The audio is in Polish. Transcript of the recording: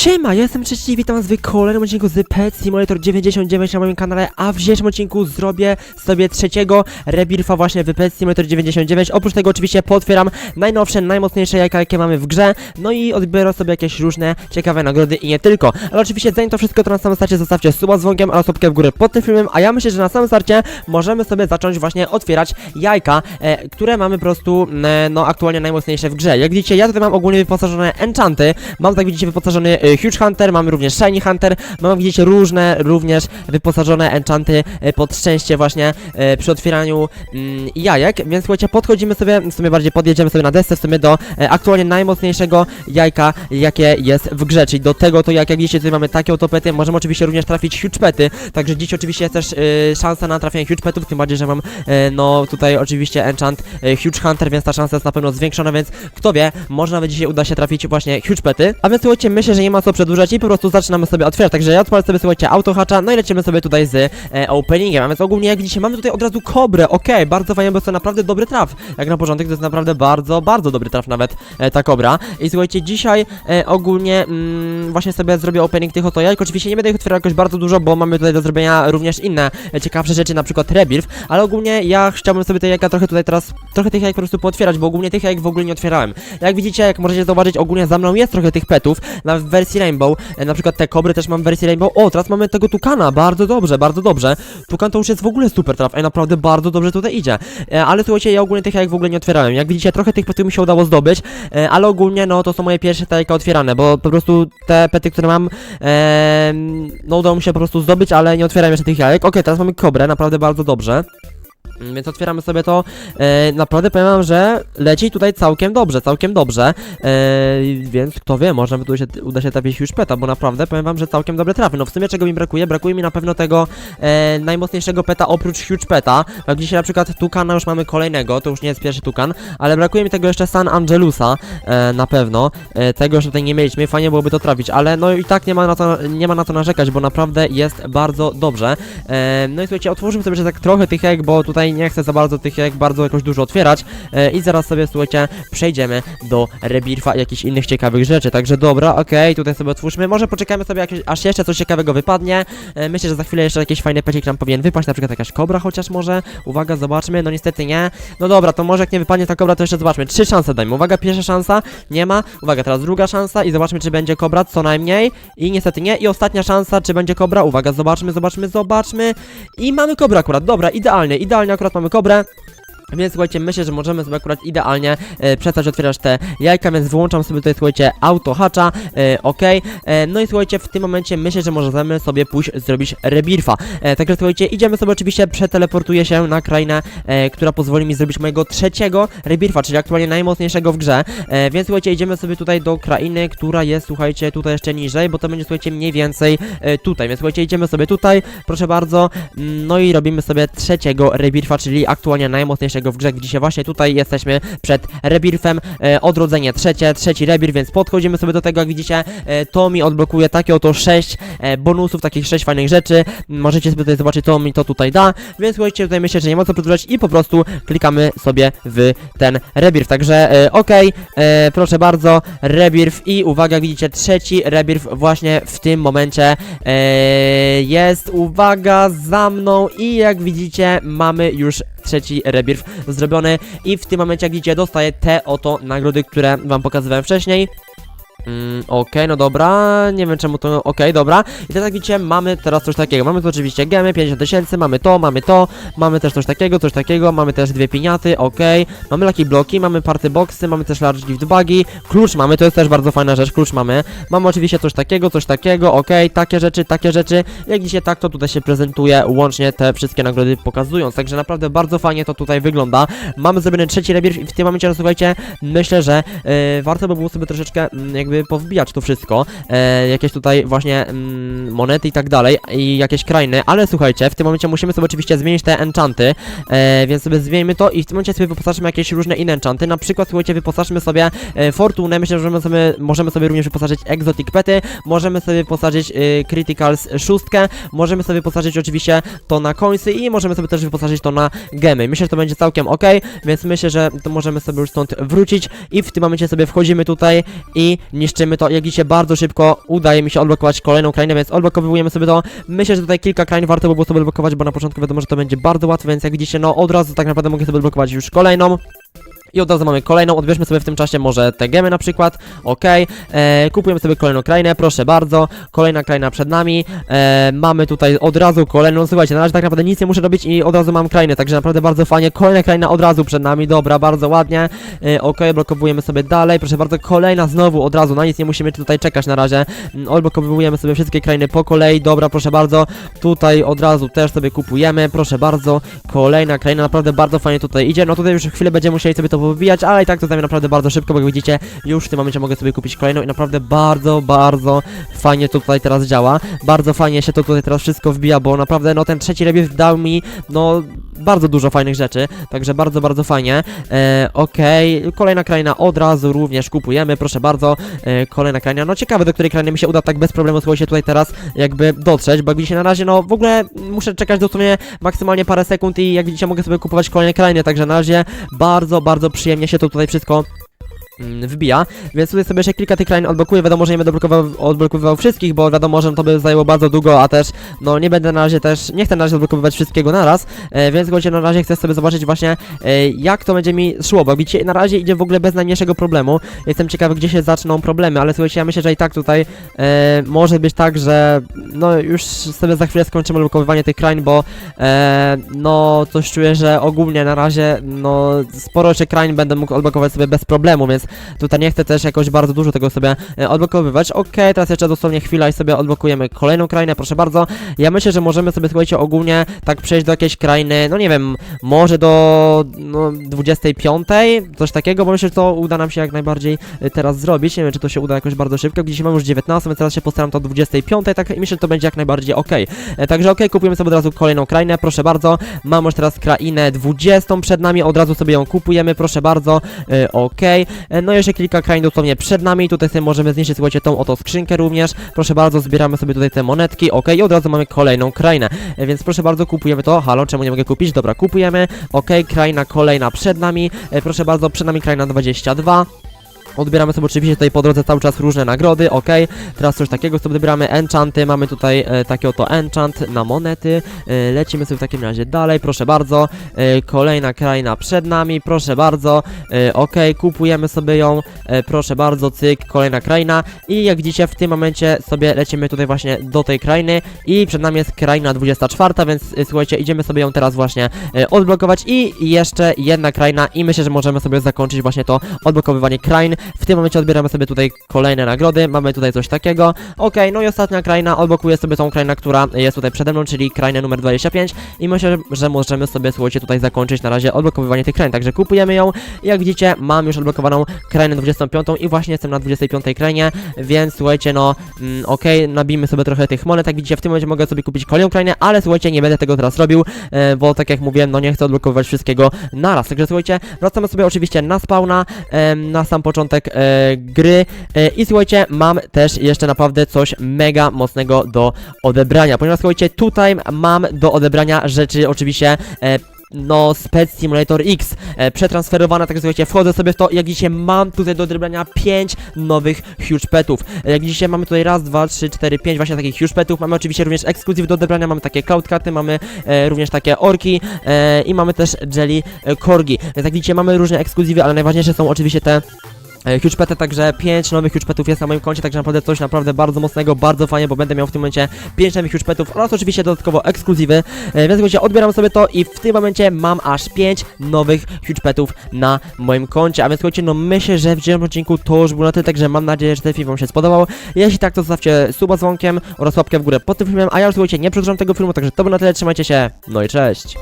Siema, ja jestem Trzeci, witam was w kolejnym odcinku z Pet Simulator 99 na moim kanale, a w dzisiejszym odcinku zrobię sobie trzeciego rebirfa właśnie w Pet Simulator 99. Oprócz tego oczywiście potwieram najnowsze, najmocniejsze jajka, jakie mamy w grze, no i odbiorę sobie jakieś różne ciekawe nagrody i nie tylko. Ale oczywiście zanim to wszystko, to na samym starcie zostawcie suba z dzwonkiem oraz łapkę w górę pod tym filmem, a ja myślę, że na samym starcie możemy sobie zacząć właśnie otwierać jajka, e, które mamy po prostu, e, no aktualnie najmocniejsze w grze. Jak widzicie, ja tutaj mam ogólnie wyposażone enchanty, mam tak widzicie wyposażony e, Huge Hunter, mamy również Shiny Hunter, mam widzicie różne również wyposażone enchanty e, pod szczęście właśnie e, przy otwieraniu mm, jajek, więc słuchajcie, podchodzimy sobie, w sumie bardziej podjedziemy sobie na desce, w sumie do aktualnie najmocniejszego jajka, jakie jest w grze, czyli do tego to jak, jak widzicie tutaj mamy takie oto pety, możemy oczywiście również trafić huge pety, także dziś oczywiście jest też szansa na trafienie huge petów, tym bardziej, że mam no tutaj oczywiście enchant huge hunter, więc ta szansa jest na pewno zwiększona, więc kto wie, może nawet dzisiaj uda się trafić właśnie huge pety, a więc słuchajcie, myślę, że nie ma co przedłużać i po prostu zaczynamy sobie otwierać, także ja odpalę sobie słuchajcie autohatcha, no i lecimy sobie tutaj z e, openingiem, a więc ogólnie jak widzicie mamy tutaj od razu kobrę, okej, bardzo fajnie, bo to naprawdę dobry traf, jak na porządek to jest naprawdę bardzo, bardzo dobry traf nawet e, ta kobra. I słuchajcie, dzisiaj e, ogólnie mm, właśnie sobie zrobię opening tych oto jajek, oczywiście nie będę ich otwierał jakoś bardzo dużo, bo mamy tutaj do zrobienia również inne e, ciekawsze rzeczy, na przykład rebirth, ale ogólnie ja chciałbym sobie te jajka trochę tutaj teraz, trochę tych jajek po prostu pootwierać, bo ogólnie tych jajek w ogóle nie otwierałem. Jak widzicie, jak możecie zauważyć, ogólnie za mną jest trochę tych petów, na w wersji Rainbow, e, na przykład te kobry też mam w wersji Rainbow, o, teraz mamy tego tukana, bardzo dobrze, bardzo dobrze, tukan to już jest w ogóle super traf, ej, naprawdę bardzo dobrze tutaj idzie, e, ale słuchajcie, ja ogólnie tych jajek w ogóle nie otwierałem, jak widzicie, trochę tych petów mi się udało zdobyć, e, ale ogólnie, no, to są moje pierwsze te jajka otwierane, bo po prostu te pety, które mam, no, udało mi się po prostu zdobyć, ale nie otwieram jeszcze tych jajek, okej, teraz mamy kobrę, naprawdę bardzo dobrze. Mm, Więc otwieramy sobie to. E, naprawdę powiem wam, że leci tutaj całkiem dobrze, całkiem dobrze. E, więc kto wie, może tu się, uda się trafić już peta, bo naprawdę powiem wam, że całkiem dobre trafy. No w sumie czego mi brakuje? Brakuje mi na pewno tego e, najmocniejszego peta oprócz huge peta. Jak dzisiaj na przykład Tukana już mamy kolejnego, to już nie jest pierwszy Tukan, ale brakuje mi tego jeszcze San Angelusa e, na pewno. E, tego już tutaj nie mieliśmy, fajnie byłoby to trafić, ale no i tak nie ma na to, nie ma na to narzekać, bo naprawdę jest bardzo dobrze. E, no i słuchajcie, otworzymy sobie jeszcze tak trochę tych jajek, bo tutaj nie chcę za bardzo tych jajek bardzo jakoś dużo otwierać. E, i zaraz sobie, słuchajcie, przejdziemy do rebirfa i jakichś innych ciekawych rzeczy, także dobra, okej, tutaj sobie otwórzmy, może poczekajmy sobie aż jeszcze coś ciekawego wypadnie, e, myślę, że za chwilę jeszcze jakieś fajne pecik nam powinien wypaść, na przykład jakaś kobra chociaż może, uwaga, zobaczmy, no niestety nie, no dobra, to może jak nie wypadnie ta kobra, to jeszcze zobaczmy, trzy szanse dajmy, uwaga, pierwsza szansa, nie ma, uwaga, teraz druga szansa i zobaczmy, czy będzie kobra, co najmniej, i niestety nie, i ostatnia szansa, czy będzie kobra, uwaga, zobaczmy, zobaczmy, zobaczmy, i mamy kobrę akurat, dobra, idealnie, idealnie akurat mamy kobrę, więc słuchajcie, myślę, że możemy sobie akurat idealnie e, przestać otwierać te jajka, więc wyłączam sobie tutaj, słuchajcie, auto hacza, e, ok. E, no i słuchajcie, w tym momencie myślę, że możemy sobie pójść zrobić rebirfa. E, także słuchajcie, idziemy sobie oczywiście, przeteleportuję się na krainę, e, która pozwoli mi zrobić mojego trzeciego rebirfa, czyli aktualnie najmocniejszego w grze. E, więc słuchajcie, idziemy sobie tutaj do krainy, która jest, słuchajcie, tutaj jeszcze niżej, bo to będzie, słuchajcie, mniej więcej e, tutaj. Więc słuchajcie, idziemy sobie tutaj, proszę bardzo, mm, no i robimy sobie trzeciego rebirfa, czyli aktualnie najmocniejszego w grze, gdzie właśnie tutaj jesteśmy przed rebirfem, e, odrodzenie trzecie, trzeci rebirf, więc podchodzimy sobie do tego, jak widzicie, e, to mi odblokuje takie oto 6 e, bonusów, takich 6 fajnych rzeczy, możecie sobie tutaj zobaczyć, co mi to tutaj da, więc słuchajcie, tutaj myślę, że nie ma co przedłużać i po prostu klikamy sobie w ten rebirf, także e, okej, e, proszę bardzo, rebirf i uwaga, widzicie, trzeci rebirf właśnie w tym momencie e, jest, uwaga, za mną i jak widzicie, mamy już trzeci rebirf zrobiony. I w tym momencie jak widzicie dostaję te oto nagrody, które wam pokazywałem wcześniej Mm, okej, no dobra, nie wiem czemu to, okej, dobra. I teraz jak widzicie, mamy teraz coś takiego. Mamy tu oczywiście gemy, 50 tysięcy, mamy to, mamy to. Mamy też coś takiego, coś takiego. Mamy też dwie piniaty, okej. Mamy lucky bloki, mamy party boxy, mamy też large gift bugi Klucz mamy, to jest też bardzo fajna rzecz, klucz mamy. Mamy oczywiście coś takiego, coś takiego, okej. Takie rzeczy, takie rzeczy. Jak widzicie, tak to tutaj się prezentuje Łącznie te wszystkie nagrody pokazując. Także naprawdę bardzo fajnie to tutaj wygląda. Mamy zrobiony trzeci rebirth i w tym momencie, no, słuchajcie Myślę, że e, warto by było sobie troszeczkę mm, jakby powbijać to wszystko, e, jakieś tutaj właśnie mm, monety i tak dalej i jakieś krainy, ale słuchajcie, w tym momencie musimy sobie oczywiście zmienić te enchanty, e, więc sobie zmieńmy to i w tym momencie sobie wyposażmy jakieś różne inne enchanty, na przykład słuchajcie, wyposażmy sobie e, fortunę, myślę, że możemy sobie, możemy sobie również wyposażyć exotic pety, możemy sobie wyposażyć e, criticals szóstkę, możemy sobie wyposażyć oczywiście to na coinsy i możemy sobie też wyposażyć to na gemy, myślę, że to będzie całkiem ok, więc myślę, że to możemy sobie już stąd wrócić i w tym momencie sobie wchodzimy tutaj i niszczymy to, jak widzicie, bardzo szybko udaje mi się odblokować kolejną krainę, więc odblokowujemy sobie to. Myślę, że tutaj kilka krain warto by było sobie odblokować, bo na początku wiadomo, że to będzie bardzo łatwe, więc jak widzicie, no od razu tak naprawdę mogę sobie odblokować już kolejną. I od razu mamy kolejną, odbierzmy sobie w tym czasie może te gemy na przykład, ok, e, kupujemy sobie kolejną krainę, proszę bardzo, kolejna kraina przed nami, e, mamy tutaj od razu kolejną, słuchajcie, na razie tak naprawdę nic nie muszę robić i od razu mam krainę, także naprawdę bardzo fajnie, kolejna kraina od razu przed nami, dobra, bardzo ładnie, e, ok, blokowujemy sobie dalej, proszę bardzo, kolejna znowu od razu, na nic nie musimy tutaj czekać na razie, Mm, odblokowujemy sobie wszystkie krainy po kolei, dobra, proszę bardzo, tutaj od razu też sobie kupujemy, proszę bardzo, kolejna kraina, naprawdę bardzo fajnie tutaj idzie, no tutaj już chwilę będziemy musieli sobie to wybijać, ale i tak to zajmie naprawdę bardzo szybko, bo jak widzicie, już w tym momencie mogę sobie kupić kolejną i naprawdę bardzo, bardzo fajnie to tutaj teraz działa, bardzo fajnie się to tutaj teraz wszystko wbija, bo naprawdę, no ten trzeci rebiw dał mi, no bardzo dużo fajnych rzeczy, także bardzo, bardzo fajnie. E, Okej, kolejna kraina od razu również kupujemy, proszę bardzo. E, kolejna kraina, no ciekawe do której krainy mi się uda tak bez problemu słuchajcie tutaj teraz jakby dotrzeć, bo jak widzicie na razie no w ogóle muszę czekać dosłownie maksymalnie parę sekund i jak widzicie mogę sobie kupować kolejne krainy, także na razie bardzo, bardzo przyjemnie się to tutaj wszystko mm, wybija, więc tutaj sobie jeszcze kilka tych krain odblokuję, wiadomo, że nie będę blokował, odblokowywał wszystkich, bo wiadomo, że to by zajęło bardzo długo, a też, no nie będę na razie też, nie chcę na razie odblokowywać wszystkiego naraz, e, więc słuchajcie, na razie chcę sobie zobaczyć właśnie, e, jak to będzie mi szło, bo widzicie, na razie idzie w ogóle bez najmniejszego problemu, jestem ciekawy, gdzie się zaczną problemy, ale słuchajcie, ja myślę, że i tak tutaj e, może być tak, że no już sobie za chwilę skończymy odblokowywanie tych krain, bo e, no coś czuję, że ogólnie na razie, no sporo jeszcze krain będę mógł odblokować sobie bez problemu, więc Tutaj nie chcę też jakoś bardzo dużo tego sobie e, odblokowywać. Okej, teraz jeszcze dosłownie chwila i sobie odblokujemy kolejną krainę, proszę bardzo. Ja myślę, że możemy sobie, słuchajcie, ogólnie tak przejść do jakiejś krainy, no nie wiem, może do no, 25, coś takiego, bo myślę, że to uda nam się jak najbardziej e, teraz zrobić. Nie wiem, czy to się uda jakoś bardzo szybko. Dzisiaj mam już 19, więc teraz się postaram to do 25, tak i myślę, że to będzie jak najbardziej okej. E, Także okej, kupujemy sobie od razu kolejną krainę, proszę bardzo. Mamy już teraz krainę 20 przed nami, od razu sobie ją kupujemy, proszę bardzo. E, No i jeszcze kilka krain dosłownie przed nami, tutaj sobie możemy zniszczyć, słuchajcie, tą oto skrzynkę również. Proszę bardzo, zbieramy sobie tutaj te monetki, okej, i od razu mamy kolejną krainę. E, Więc proszę bardzo, kupujemy to. Halo, czemu nie mogę kupić? Dobra, kupujemy. Okej, kraina kolejna przed nami. E, Proszę bardzo, przed nami kraina 22. Odbieramy sobie oczywiście tutaj po drodze cały czas różne nagrody, ok. Teraz coś takiego sobie odbieramy, enchanty, mamy tutaj e, takie oto enchant na monety. E, lecimy sobie w takim razie dalej, proszę bardzo. E, kolejna kraina przed nami, proszę bardzo. E, ok, kupujemy sobie ją, e, proszę bardzo, cyk, kolejna kraina. I jak widzicie w tym momencie sobie lecimy tutaj właśnie do tej krainy i przed nami jest kraina 24, więc e, słuchajcie, idziemy sobie ją teraz właśnie e, odblokować i jeszcze jedna kraina i myślę, że możemy sobie zakończyć właśnie to odblokowywanie krain. W tym momencie odbieramy sobie tutaj kolejne nagrody, mamy tutaj coś takiego. Okej, no i ostatnia kraina, odblokuję sobie tą krainę, która jest tutaj przede mną, czyli krainę numer 25 i myślę, że możemy sobie, słuchajcie, tutaj zakończyć na razie odblokowywanie tych krain, także kupujemy ją. Jak widzicie, mam już odblokowaną krainę 25 i właśnie jestem na 25 krainie, więc słuchajcie, no, mm, okej, nabijmy sobie trochę tych monet, jak widzicie, w tym momencie mogę sobie kupić kolejną krainę, ale słuchajcie, nie będę tego teraz robił, e, bo tak jak mówiłem, no nie chcę odblokowywać wszystkiego naraz, także słuchajcie, wracamy sobie oczywiście na spawna, em, na sam początek e, gry e, i słuchajcie, mam też jeszcze naprawdę coś mega mocnego do odebrania, ponieważ słuchajcie, tutaj mam do odebrania rzeczy oczywiście e, no, Spec Simulator X e, przetransferowana, tak słuchajcie, wchodzę sobie w to jak dzisiaj mam tutaj do odebrania 5 nowych Huge Petów. E, jak dzisiaj mamy tutaj raz, dwa, trzy, cztery, pięć właśnie takich Huge Petów, mamy oczywiście również ekskluzyw do odebrania, mamy takie Cloud Cuty, mamy e, również takie Orki e, i mamy też Jelly e, Corgi. Więc jak widzicie, mamy różne ekskluzywy, ale najważniejsze są oczywiście te Huge Pety, także 5 nowych Huge Petów jest na moim koncie, także naprawdę coś naprawdę bardzo mocnego, bardzo fajnie, bo będę miał w tym momencie 5 nowych Huge Petów oraz oczywiście dodatkowo ekskluzywy, e, więc słuchajcie, odbieram sobie to i w tym momencie mam aż 5 nowych Huge Petów na moim koncie, a więc słuchajcie, no myślę, że w dzisiejszym odcinku to już było na tyle, także mam nadzieję, że ten film wam się spodobał, jeśli tak, to zostawcie suba dzwonkiem oraz łapkę w górę pod tym filmem, a ja już słuchajcie, nie przedłużam tego filmu, także to było na tyle, trzymajcie się, no i cześć!